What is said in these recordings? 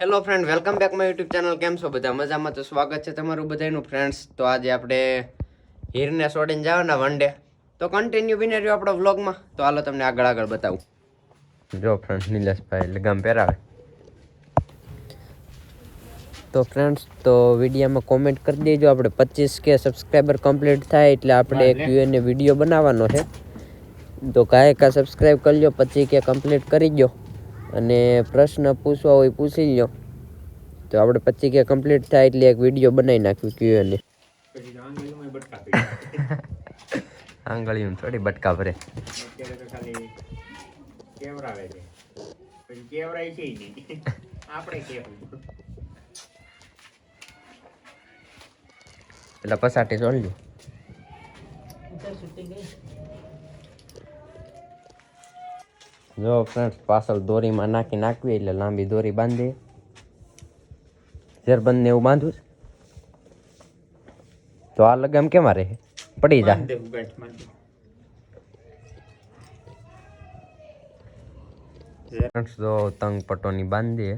Hello friend welcome back my YouTube channel કેમ છો બધા? મજામાં તો સ્વાગત છે તમારું બધાનું ફ્રેન્ડ્સ તો આજે આપણે હીરને છોડીને જવાના વન ડે તો કન્ટિન્યુ બિને રહ્યો આપણો વ્લોગમાં તો હાલો તમને આગળ આગળ બતાવું. જો ફ્રેન્ડ નિલેશભાઈ લગામ પહેરાવે. તો ફ્રેન્ડ્સ તો વિડીયોમાં કોમેન્ટ કરી દેજો. આપણે પચીસ કે સબસ્ક્રાઈબર કમ્પ્લીટ થાય એટલે આપણે ક્યુએનએ વીડિયો બનાવવાનો છે. તો કાંઈ કા સબસ્ક્રાઈબ કરી લો પછી કે કમ્પ્લીટ કરી દો અને પ્રશ્ન પૂછવા હોય પૂછી લો તો આપણે પછી કે કમ્પ્લીટ થાય એટલે એક વીડિયો બનાવી નાખ્યું ક્યુએનએ. એને. આંગળીયું થોડી બટકા ભરે. અત્યારે તો ખાલી કેવરાવે છે કેવરાય છે નહીં આપણે કેવું એટલે પસાટી જોડજો જો ફ્રેન્ડ્સ પાછળ દોરીમાં નાખી નાખવી એટલે લાંબી દોરી બાંધી. ઝેરબંધને એવું બાંધવું છે? તો આ લગામ કેમાં રહે? પડી જાય. બાંધ ફ્રેન્ડ્સ જો તંગ પટોની બાંધીએ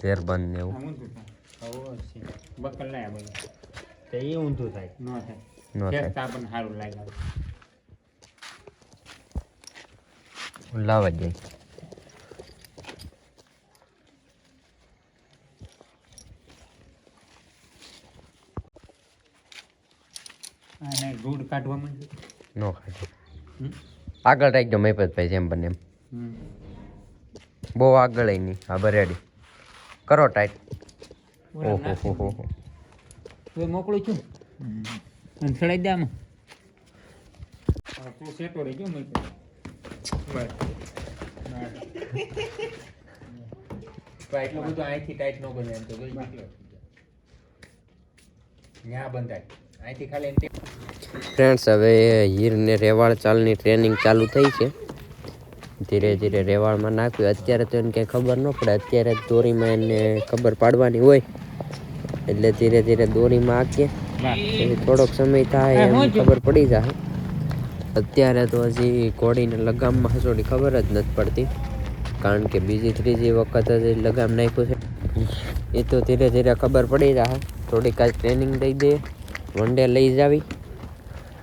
ઝેરબંધ ને એવું થાય. બકલ ના એ ઊંધું થાય. ન થાય. ન થાય. આપણને સારું લાગે. લાવવા જાય. અને રૂડ કાઢવા માંડે નો આગળ રાખજો મહિપતભાઈ જેમ બને એમ. બહુ આગળ આવી નહીં. હા બરેડી. કરો ટાઈટ. ઓહો હો હો હો તું મોકલું છું. અને ચડાઈ દે આમાં. તું સેટો રહી ગયો બસ એટલું બધું અહીંથી ટાઈટ ન બને એમ તો જોઈ ત્યાં બંધાય. અહીંથી ખાલી ફ્રેન્ડ્સ હવે હીરને રેવાળ ચાલની ટ્રેનિંગ ચાલુ થઈ છે. ધીરે ધીરે રેવાળમાં નાખ્યું. અત્યારે તો એને કંઈ ખબર ન પડે. અત્યારે દોરીમાં એને ખબર પાડવાની હોય. એટલે ધીરે ધીરે દોરીમાં આંકીએ થોડોક સમય થાય એમ ખબર પડી જાય. અત્યારે તો હજી ઘોડીને લગામમાં હસોડી ખબર જ નથી પડતી કારણ કે બીજી ત્રીજી વખત જ લગામ નાખ્યું છે. એ તો ધીરે ધીરે ખબર પડી રહે. થોડીક આજ ટ્રેનિંગ દઈ દે વન ડે લઈ જાવી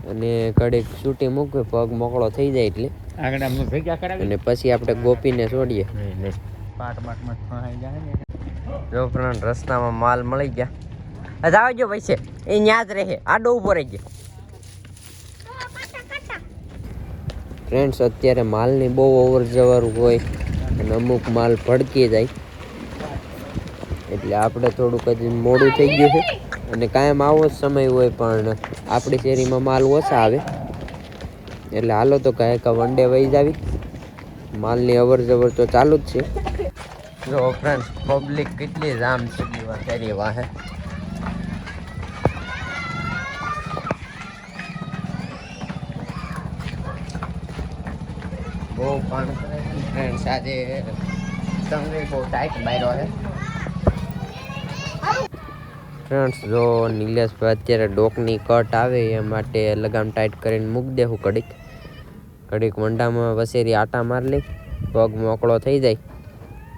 અને કડીક છૂટી મૂકવી પગ મોકળો થઈ જાય એટલે. અને પછી આપણે ગોપીને છોડીએ. જો ફ્રેન્ડ રસ્તામાં માલ મળી ગયા. જાવ જો ભાઈ છે એ ન્યાજ રહે. આડો ઊભો રહી ગયો. ફ્રેન્ડ્સ અત્યારે માલની બહુ ઓવર જવર હોય અને અમુક માલ ભડકી જાય. એટલે આપણે થોડુંક હજી મોડું થઈ ગયું છે. અને કાયમ આવો જ સમય હોય, પણ આપણી શેરીમાં માલ ઓછા આવે. એટલે હાલો તો કાંઈ કા વન ડે વહી જાવી. માલની અવર જવર તો ચાલુ જ છે. જો ફ્રેન્ડ્સ પબ્લિક કેટલી જામ છે ફેરી વાહે બહુ પણ ફ્રેન્ડ્સ આજે તમને બહુ ટાઈટ બાયરો છે. ફ્રેન્ડ્સ જો નિલેશભાઈ અત્યારે ડોકની કટ આવે એ માટે લગામ ટાઈટ કરીને મૂકી દેવું કડીક કડીક વંડામાં વસેરી આટા માર લઈ પગ મોકળો થઈ જાય.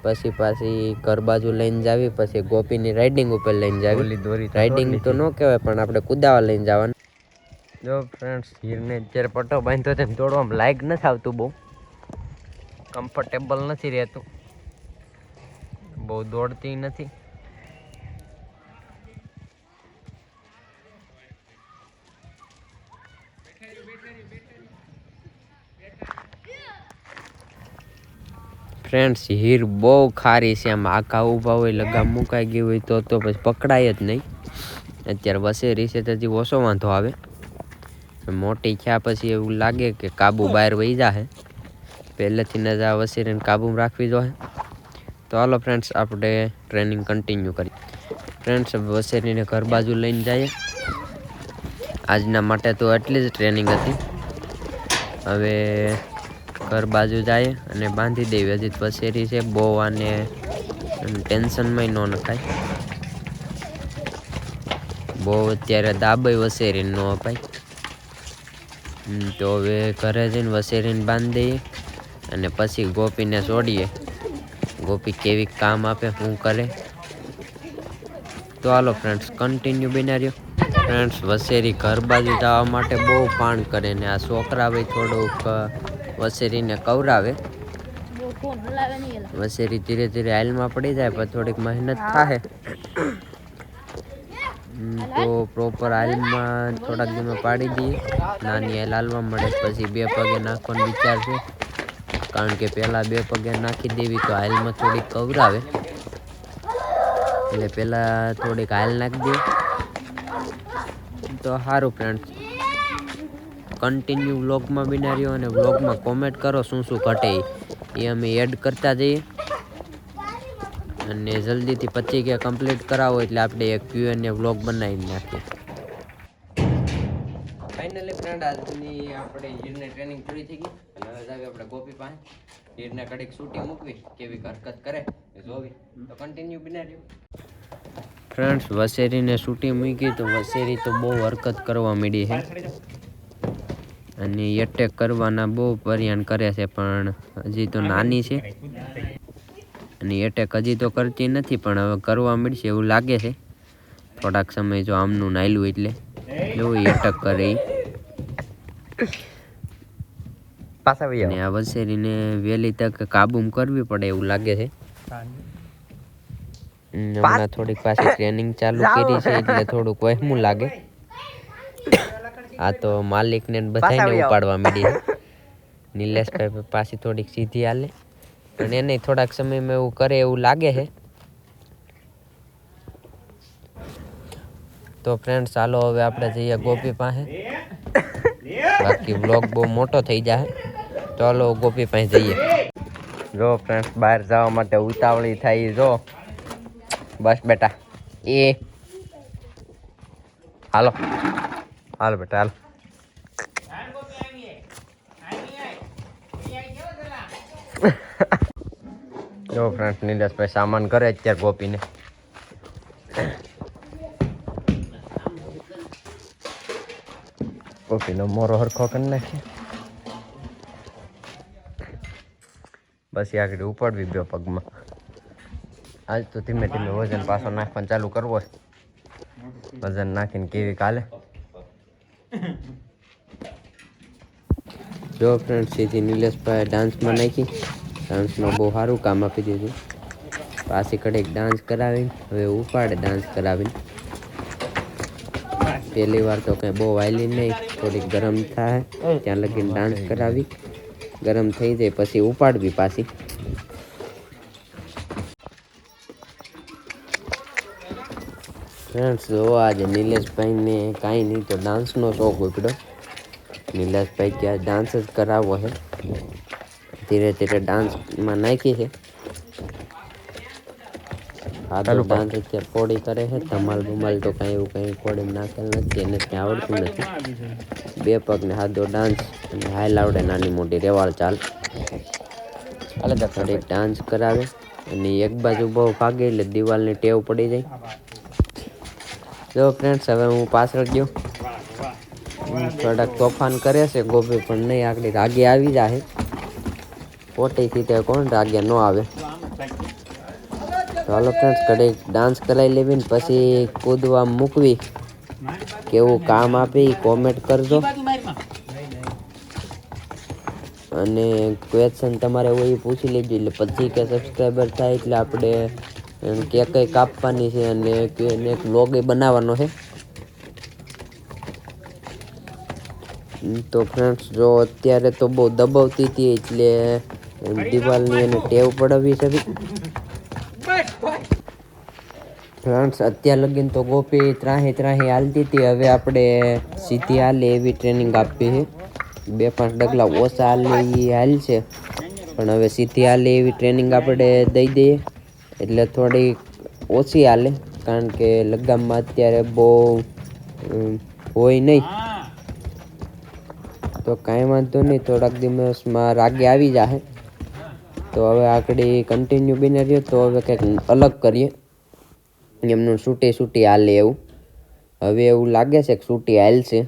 પછી પાછી ઘર બાજુ લઈને જાવી પછી ગોપીની રાઇડિંગ ઉપર લઈને જાવી. રાઇડિંગ તો ન કહેવાય પણ આપણે કુદાવા લઈને જવાનું. જો ફ્રેન્ડ્સ હીરને અત્યારે પટ્ટો બાંધતો તેમ દોડવામાં લાયક નથી આવતું બહુ. કમ્ફર્ટેબલ નથી રહેતું. બહુ દોડતી નથી. ફ્રેન્ડ્સ હીર બહુ ખારી છે. આમ આખા ઊભા હોય, લગામ મુકાઈ ગઈ હોય, તો તો પછી પકડાય જ નહીં. અત્યારે વસેરી છે તો હજી ઓછો વાંધો આવે. મોટી થયા પછી એવું લાગે કે કાબુ બહાર વહી જાહે. પહેલેથી ન આ વસેરીને કાબુમાં રાખવી જોઈએ. તો હાલો ફ્રેન્ડ્સ આપણે ટ્રેનિંગ કન્ટિન્યુ કરી ફ્રેન્ડ્સ વસેરીને ઘર બાજુ લઈને જઈએ. આજના માટે તો એટલી જ ટ્રેનિંગ હતી. હવે ઘર બાજુ જાય અને બાંધી દેવી હજી વસેરી છે, બહુ આને ટેન્શનમાં ન નખાય. બહુ અત્યારે દાબઈ વસેરીને ન અપાય. તો હવે ઘરે જઈને વસેરીને બાંધી દઈએ. અને પછી ગોપીને છોડીએ ગોપી કેવી કામ આપે શું કરે? તો હાલો ફ્રેન્ડ્સ કન્ટિન્યુ બિના રહ્યો. ફ્રેન્ડ્સ વસેરી ઘર બાજુ જવા માટે બહુ પાણ કરે ને આ છોકરા ભાઈ થોડુંક વસેરીને કવરાવે. વસેરી ધીરે ધીરે હાલમાં પડી જાય, પણ થોડીક મહેનત થાય તો પ્રોપર હાલમાં થોડાક દિવસમાં પાડી દઈએ. નાની હાલ હાલવા મળે, પછી બે પગે નાખવાનો વિચાર છે. કારણ કે પહેલાં બે પગે નાખી દેવી તો હાલમાં થોડીક કવરાવે. એટલે પહેલાં થોડીક હાલ નાખી દે તો સારું ફ્રેન્ડ કન્ટિન્યુ વ્લોગમાં બિના અને વ્લોગમાં કોમેન્ટ કરો શું શું ઘટે એ અમે એડ કરતા જઈએ. અને જલ્દીથી પચી કે કમ્પ્લીટ કરાવો એટલે આપણે એક ક્યુ અને વ્લોગ બનાવી નાખીએ. ફ્રેન્ડ આજની આપણે હીરને ટ્રેનિંગ પૂરી થઈ ગઈ. અને હવે જાવી આપણે ગોપી પાસે. હીરને કડીક શૂટિંગ મૂકવી, કેવી હરકત કરે, એ જોવી. તો કન્ટિન્યુ બિના રહ્યું. ફ્રેન્ડ્સ વસેરીને શૂટિંગ મૂકી તો વસેરી તો બહુ હરકત કરવા માંડી છે. અને એટેક કરવાના બહુ પર્યાણ કરે છે, પણ હજી તો નાની છે. અને એટેક હજી તો કરતી નથી, પણ હવે કરવા મળશે એવું લાગે છે. થોડાક સમય જો આમનું નાયલું એટલે. એવું એટેક કરે પાછા અને આ વસેરીને વહેલી તક કાબૂમાં કરવી પડે એવું લાગે છે. હમણાં થોડીક પાછી ટ્રેનિંગ ચાલુ કરી છે એટલે થોડુંક વહેમું લાગે. આ તો માલિકને ને બધાયને પાછા ઉપાડવા માંડી છે. નિલેશભાઈ પાછી થોડીક સીધી હાલે. પણ એને થોડાક સમયમાં એવું કરે એવું લાગે છે. તો ફ્રેન્ડ ચાલો હવે આપણે જઈએ ગોપી પાસે. બાકી બ્લોગ બહુ મોટો થઈ જાય ચાલો ગોપી પાસે જઈએ. જો ફ્રેન્ડ્સ બહાર જવા માટે ઉતાવળી થાય જો. બસ બેટા, એ. હાલો. હાલો બેટા, હાલો. જો ફ્રેન્ડ્સ નીલેશભાઈ સામાન કરે અત્યારે ગોપીને. ગોપીનો મોરો હરખો કરી નાખીએ બસ એ આગળ ઉપાડવી બે પગમાં આજ તો ધીમે ધીમે વજન પાછો નાખવાનું ચાલુ કરવો વજન નાખીને કેવી કાલે જો ફ્રેન્ડ સીધી નિલેશભાઈ ડાન્સમાં નાખી ડાન્સમાં બહુ સારું કામ આપી દીધું પાછી કડેક ડાન્સ કરાવીને હવે ઉપાડે ડાન્સ કરાવીને પહેલી વાર તો કંઈ બહુ વાયલી નહીં થોડીક ગરમ થાય, ત્યાં લગીને ડાન્સ કરાવી. ગરમ થઈ જાય, પછી ઉપાડવી પાછી. ફ્રેન્ડ્સ જો આજે નિલેશભાઈને કાંઈ નહીં, તો ડાન્સનો શોખ ઉપડ્યો. નિલેશભાઈ ત્યાં ડાન્સ જ કરાવવો છે. ધીરે ધીરે ડાન્સમાં નાખી છે. આ પાંચ ડાન્સ પોડી કરે છે. ધમાલ બમાલ તો કાંઈ એવું કંઈ કોડી નાખેલ નથી. એને કંઈ આવડતું નથી. બે પગને હાથો ડાન્સ અને હાલ આવડે નાની મોટી રેવાળ ચાલ. હાલે થોડીક ડાન્સ કરાવે અને એક બાજુ બહુ ભાગે એટલે દિવાલની ટેવ પડી જાય. જો ફ્રેન્ડ્સ હવે હું પાછળ ગયો. થોડાક તોફાન કરે છે. ગોભી પણ નહીં આગળ રાગે આવી જાય. પોટેથી તે કોણ રાગે ન આવે. હાલો ફ્રેન્ડ્સ ઘડીક ડાન્સ કરાવી લેવી ને પછી કૂદવા મૂકવી. કેવું કામ આપી કોમેન્ટ કરજો. અને ક્વેશ્ચન તમારે હોય પૂછી લેજો, એટલે પછી કે સબસ્ક્રાઈબર થાય એટલે આપણે કે કંઈ કાપવાની છે અને એક એ બનાવવાનો છે. તો ફ્રેન્ડ્સ જો અત્યારે તો બહુ દબાવતી હતી એટલે દિવાલની એને ટેવ પડાવી છે. ફ્રેન્ડ્સ અત્યાર લગીન તો ગોપી ત્રાહી ત્રાહી હાલતી હતી. હવે આપણે સીધી હાલે એવી ટ્રેનિંગ આપી છે. બે પાંચ ડગલા ઓછા હાલે એ હાલ છે. પણ હવે સીધી હાલે એવી ટ્રેનિંગ આપણે દઈ દઈએ. એટલે થોડી ઓછી હાલે. કારણ કે લગામમાં અત્યારે બહુ હોય નહીં. તો કાંઈ વાંધો નહીં, થોડાક દિવસમાં રાગે આવી જશે તો હવે આગળ કન્ટિન્યુ બની રહ્યો તો હવે કંઈક અલગ કરીએ. એમનું સૂટી સૂટી હાલે એવું. હવે એવું લાગે છે કે સૂટી હાલશે.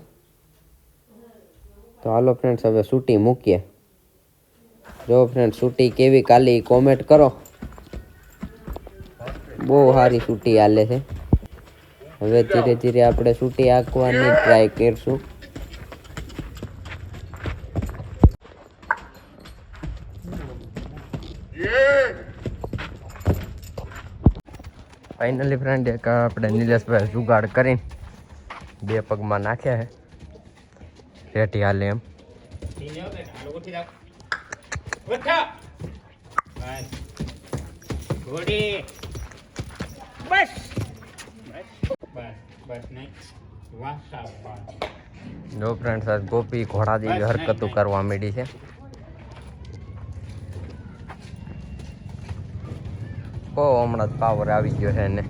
તો હાલો ફ્રેન્ડ્સ હવે સૂટી મૂકીએ. જો ફ્રેન્ડ સૂટી કેવી કાલી કોમેન્ટ કરો. બહુ સારી સૂટી હાલે છે. હવે ધીરે ધીરે આપણે સૂટી આંકવાની ટ્રાય કરશું. ફાઇનલી ફ્રેન્ડ એક આપણે નિલેશભાઈ જુગાડ કરીને બે પગમાં નાખ્યા છે. રેટી હાલે એમ. ફ્રેન્ડ આજ ગોપી ઘોડા જેવી હરકતો કરવા માંડી છે. કો હમણાં જ પાવર આવી ગયો છે એને.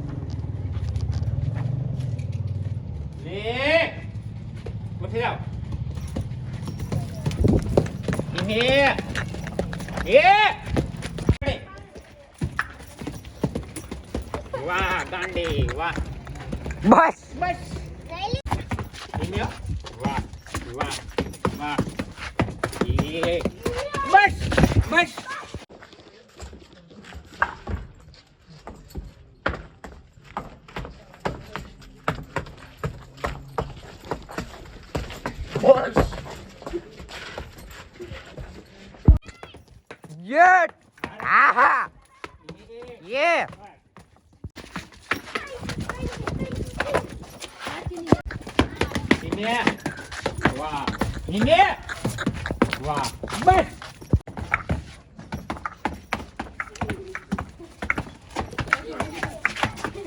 વાહ ગાંડી વાહ. બસ. બસ. વાહ વાહ વાહ. બસ બસ. ધીમે વાહ ધીમે વાહ બસ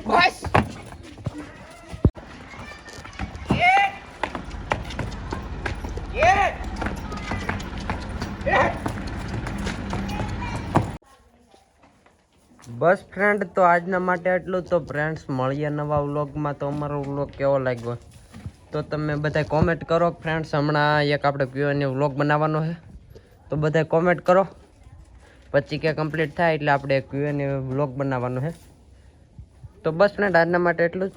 બસ બસ ફ્રેન્ડ તો આજના માટે આટલું તો ફ્રેન્ડ્સ મળીએ નવા વ્લોગમાં તો અમારો વ્લોગ કેવો લાગ્યો? તો તમે બધા કોમેન્ટ કરો ફ્રેન્ડ્સ હમણાં એક આપણે ક્યુએનએ વ્લોગ બનાવવાનો છે. તો બધા કોમેન્ટ કરો. પછી કે કમ્પ્લીટ થાય એટલે આપણે ક્યુએનએ વ્લોગ બનાવવાનો છે. તો બસ ફ્રેન્ડ આજના માટે એટલું જ.